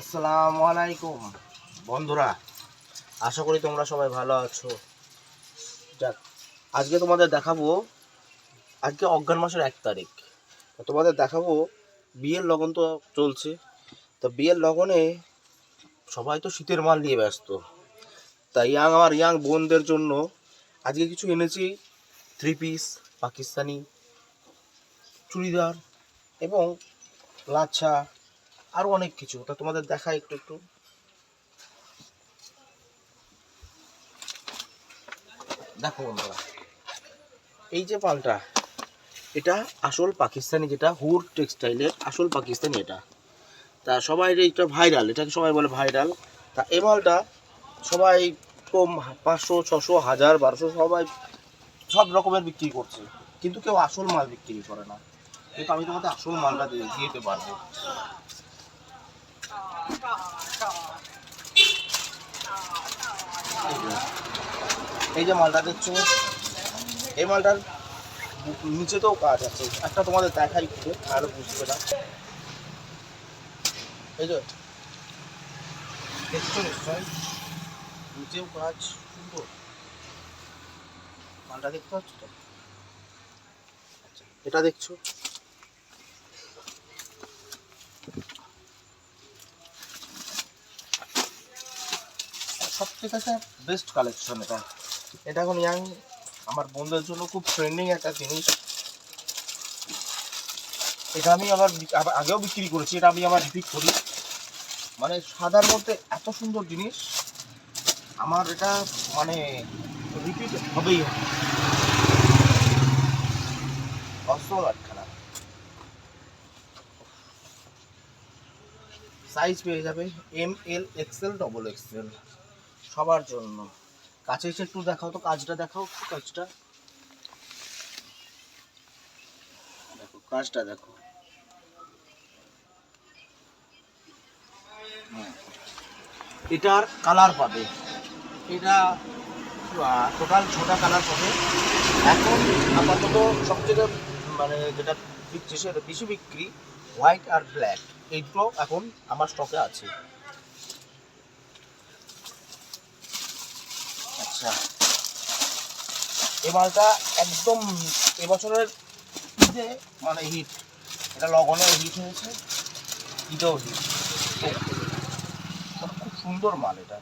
আসসালামু আলাইকুম। বন্ধুরা আশা করি তোমরা সবাই ভালো আছো। যাক আজকে তোমাদের দেখাবো আজকে অজ্ঞান মাসের এক তারিখ। তোমাদের দেখাবো বিয়ের লগন তো চলছে। তো বিয়ের লগনে সবাই তো শীতের মাল নিয়ে ব্যস্ত। তাই ইয়াং আমার ইয়াং বোনদের জন্য আজকে কিছু এনেছি থ্রি পিস পাকিস্তানি চুড়িদার এবং লাচ্ছা আরও অনেক কিছু। তা তোমাদের দেখাই একটু একটু। দেখো বন্ধুরা, এই যে পালটা, এটা আসল পাকিস্তানি যেটা, হুর টেক্সটাইলের আসল পাকিস্তানি এটা। তা সবাই এটা ভাইরাল, এটাকে সবাই বলে ভাইরাল। তা এই মালটা সবাই কম পাঁচশো, ছশো, হাজার, বারোশো সবাই সব রকমের বিক্রি করছে। কিন্তু কেউ আসল মাল বিক্রি করে না। কিন্তু আমি তোমাদের আসল মালটা দিয়ে দিতে পারব। এই যে- মালটা দেখছ? এই মালটার নিচেতেও কাজ আছে। একটা তোমাদের দেখাই একটু তাহলে বুঝবে না এই যে দেখছ নিশ্চয় নিচেও কাজ সুন্দর। মালটা দেখতে পাচ্ছ আচ্ছা, এটা দেখছ? সব আছে বেস্ট কালেকশন এটা। এটা এখন ইয়াং আমার বন্ধুদের জন্য খুব ট্রেন্ডিং একটা জিনিস। এটা আমি আবার আগেও বিক্রি করেছি, এটা আমি আবার রিপিট করি। মানে সাদার মধ্যে এত সুন্দর জিনিস, আমার এটা মানে রিপিট হবেই হবে। অসম একখানা। সাইজ পেয়ে যাবে M L XL double XL সবার জন্য। কাছে এসে একটু দেখাও তো, কাজটা দেখাও, কাজটা। দেখো কাজটা দেখো। হুম। এটার কালার পাবে। এটা টোটাল ছটা কালার পাবে। এখন আপাতত সবথেকে মানে যেটা বিকছে সেটা বেশি বিক্রি হোয়াইট আর ব্ল্যাক এই দুটো এখন আমার স্টকে আছে। আচ্ছা। এই মালটা একদম এবছরের ঈদে মানে হিট এটা লগনে হিট হয়েছে। ঈদেও হিট খুব সুন্দর মাল এটা।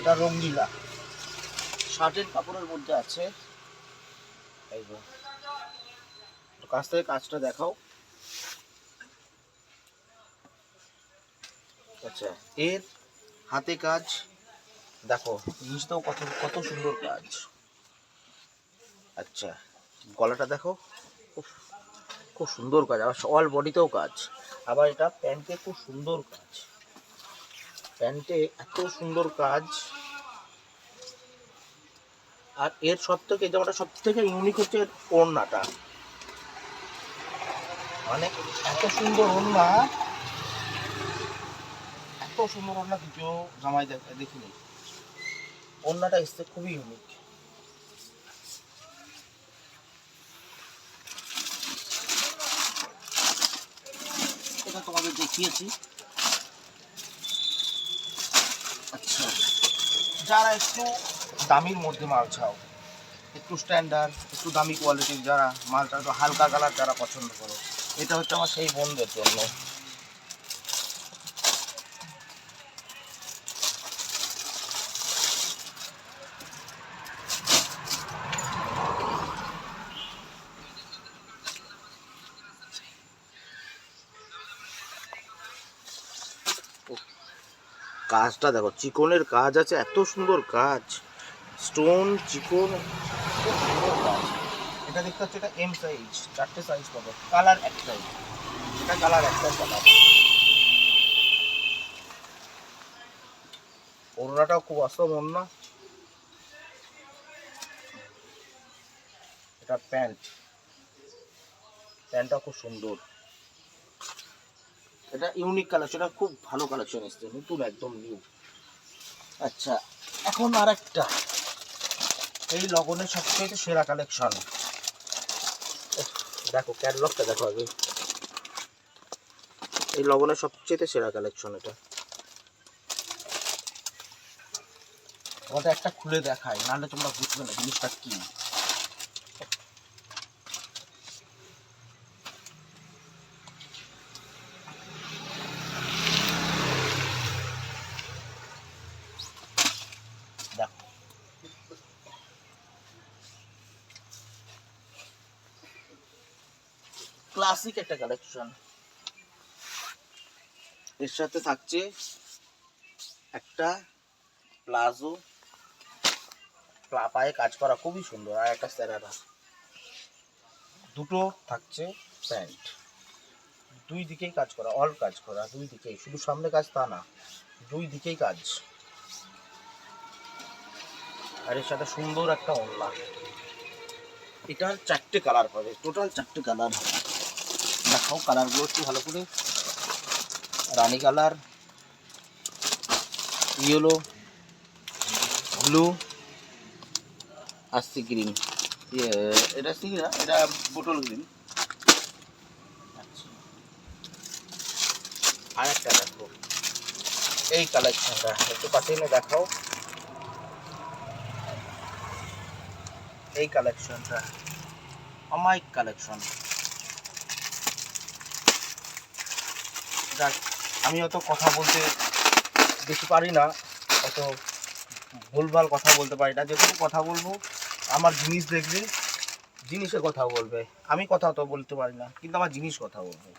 এটা রঙ্গিলা শার্টের কাপড়ের মধ্যে আছে। কাছ থেকে কাজটা দেখাও। আচ্ছা এর হাতে কাজ, দেখো নিচটাও কত কত সুন্দর কাজ। আচ্ছা গলাটা দেখো খুব সুন্দর কাজ, আবার অল বডিতেও কাজ। আবার এটা প্যান্টে খুব সুন্দর কাজ। প্যান্টে এত সুন্দর কাজ। আর এর সব থেকে জামাটা সব থেকে ইউনিক হচ্ছে ওড়নাটা। মানে এত সুন্দর ওড়না এত সুন্দর ওড়না দ্বিতীয় জামাই দেখ- দেখিনি। ওড়নাটা এসছে খুবই ইউনিক এটা তোমাদের দেখিয়েছি। আচ্ছা। যারা একটু দামির মধ্যে মাল চাও, একটু স্ট্যান্ডার্ড একটু দামি কোয়ালিটির যারা মালটা একটু হালকা কালার যারা পছন্দ করে, এটা হচ্ছে আমার সেই বোনদের জন্য। কাজটা দেখো, চিকনের কাজ আছে, এত সুন্দর কাজ। স্টোন চিকন, এটা দেখতে হচ্ছে এটা এম সাইজ চারটে সাইজ পাবে। কালার একটাই এটা কালার একটাই কালার ওড়নাটাও খুব অসম ওড়না। এটা প্যান্ট। প্যান্টটা খুব সুন্দর। এটা ইউনিক কালেকশন এটা খুব ভালো কালেকশন এসছে, নতুন একদম নিউ আচ্ছা এখন আর একটা এই লগনের সবচেয়ে সেরা কালেকশন দেখো ক্যাটলগটা দেখো আগে। এই লবণের সবচেয়ে সেরা কালেকশন এটা। ওটা একটা খুলে দেখাই, নাহলে তোমরা বুঝবে না জিনিসটা কি। ক্লাসিক একটা কালেকশন এর সাথে থাকছে একটা প্লাজো। পায়ে কাজ করা খুবই সুন্দর, আর একটা স্যারারা দুটো থাকছে প্যান্ট। দুই দিকেই কাজ করা অল কাজ করা, দুই দিকেই। শুধু সামনে কাজ তা না, দুই দিকেই কাজ। আর এর সাথে সুন্দর একটা ওড়না। এটার চারটে কালার পাবে টোটাল চারটে কালার দেখাও কালারগুলো একটু ভালো করে। রানী কালার, ইয়েলো, ব্লু, আর গ্রিন। এটা সি না, এটা বোটল গ্রিন। আচ্ছা। আর একটা দেখো। এই কালেকশনটা, একটু এনে দেখাও। এই কালেকশনটা অমাইক কালেকশন। যাক, আমি অত কথা বলতে বেশি পারি না, অত ভুলভাল কথা বলতে পারি না। যেটুকু কথা বলব, আমার জিনিস দেখবে, জিনিসের কথা বলবে। আমি কথা অত বলতে পারি না, কিন্তু আমার জিনিস কথা বলবে।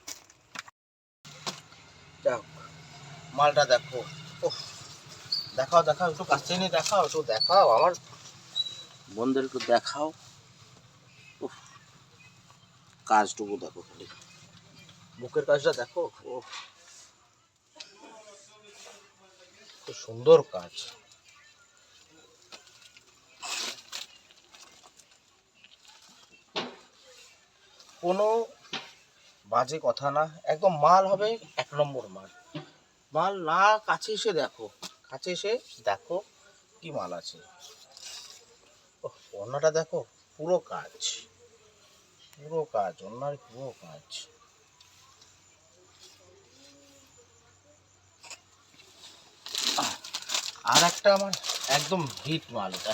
যাক, মালটা দেখো। দেখাও দেখাও, একটু কাছে নিয়ে দেখাও, একটু দেখাও, আমার বন্ধুদের একটু দেখাও কাজটুকু দেখো খালি। বুকের কাজটা দেখো খুব সুন্দর কাজ। কোনো বাজে কথা না একদম মাল হবে এক নম্বর মাল। মাল না কাছে এসে দেখো কাছে এসে দেখো কি মাল আছে। ওহ, ওড়নাটা দেখো পুরো কাজ পুরো কাজ ওনার পুরো কাজ। আর একটা আমার একদম হিট মাল এটা।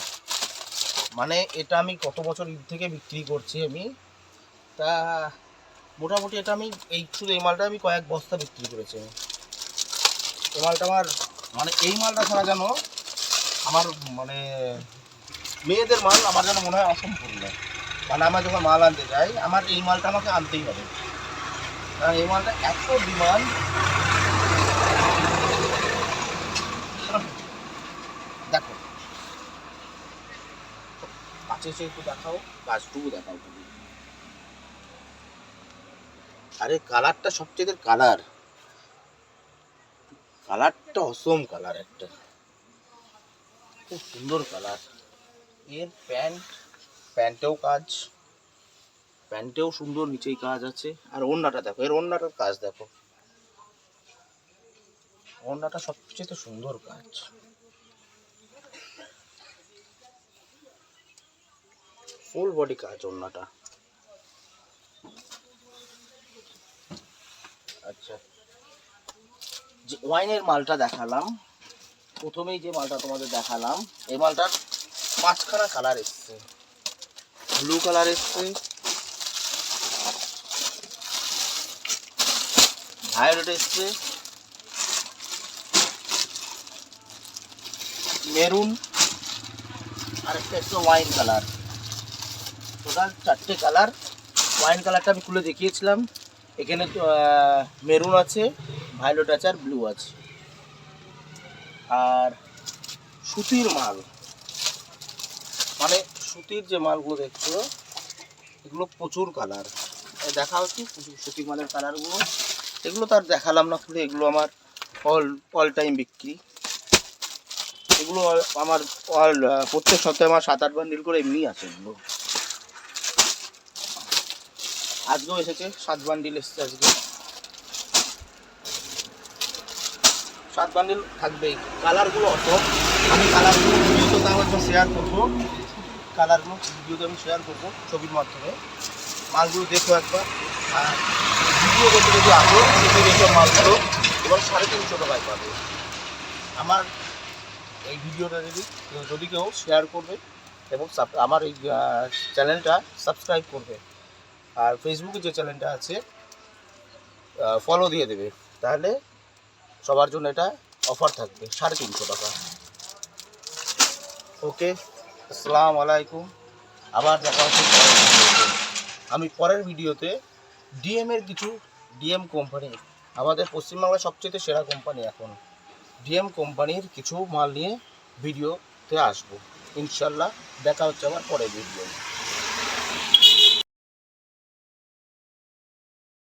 মানে এটা আমি কত বছর ঈদ থেকে বিক্রি করছি আমি, তা মোটামুটি এটা আমি এই শুধু এই মালটা আমি কয়েক বস্তা বিক্রি করেছি এই মালটা আমার মানে এই মালটা ছাড়া যেন আমার মানে মেয়েদের মাল আমার যেন মনে হয় অসম্পূর্ণ। মানে আমার যখন মাল আনতে যাই, আমার এই মালটা আমাকে আনতেই হবে। কারণ এই মালটা এত ডিমান্ড দেখো কাছে একটু দেখাও কাজটুকু দেখাও তুমি। আরে, কালারটা সবচেয়ে কালার। কালারটা অসম কালার একটা। খুব সুন্দর কালার। এর প্যান্ট, প্যান্টেও কাজ। প্যান্টেও সুন্দর নিচেই কাজ আছে। আর ওড়নাটা দেখো, এর ওড়নাটার কাজ দেখো। ওড়নাটা সবচেয়ে সুন্দর কাজ। ফুল বডি কাজ ওড়নাটা। আচ্ছা। যে ওয়াইনের মালটা দেখালাম। প্রথমেই যে মালটা তোমাদের দেখালাম, এই মালটার পাঁচখানা কালার এসছে। ব্লু কালার এসছে। ভায়োলেট এসছে। মেরুন আর একটা এসছে ওয়াইন কালার টোটাল চারটে কালার। ওয়াইন কালারটা আমি খুলে দেখিয়েছিলাম। এখানে মেরুন আছে ভায়োলেট আছে আর ব্লু আছে। আর সুতির মাল। মানে সুতির যে মালগুলো দেখছ, এগুলো প্রচুর কালার দেখা হচ্ছে প্রচুর সুতির মালের কালারগুলো এগুলো তো আর দেখালাম না খুলে, এগুলো আমার অল অল টাইম বিক্রি। এগুলো আমার অল প্রত্যেক সপ্তাহে আমার সাত আট বান্ডিল করে এমনি আছে এগুলো। আজকেও এসেছে, সাত বান্ডিল এসেছে আজকে। সাত বান্ডিল থাকবেই। কালারগুলো অত, আমি কালারগুলো ভিডিওতে তাহলে শেয়ার করব। কালারগুলো ভিডিওতে আমি শেয়ার করব ছবির মাধ্যমে। মালগুলো দেখো একবার। আর ভিডিও করতে যদি আসো যদি এসব মালগুলো। তোমার সাড়ে তিনশো টাকায় পাবে। আমার এই ভিডিওটা যদি যদি কেউ শেয়ার করবে এবং আমার এই চ্যানেলটা সাবস্ক্রাইব করবে। আর ফেসবুকে যে চ্যানেলটা আছে ফলো দিয়ে দেবে। তাহলে সবার জন্য এটা অফার থাকবে, সাড়ে তিনশো টাকা। ওকে আসসালামু আলাইকুম। আবার দেখা হচ্ছে আমি পরের ভিডিওতে ডিএম এর কিছু ডিএম কোম্পানি আমাদের পশ্চিমবাংলার সবচেয়ে সেরা কোম্পানি এখন। ডিএম কোম্পানির কিছু মাল নিয়ে ভিডিওতে আসব। ইনশাল্লাহ দেখা হচ্ছে আমার পরের ভিডিও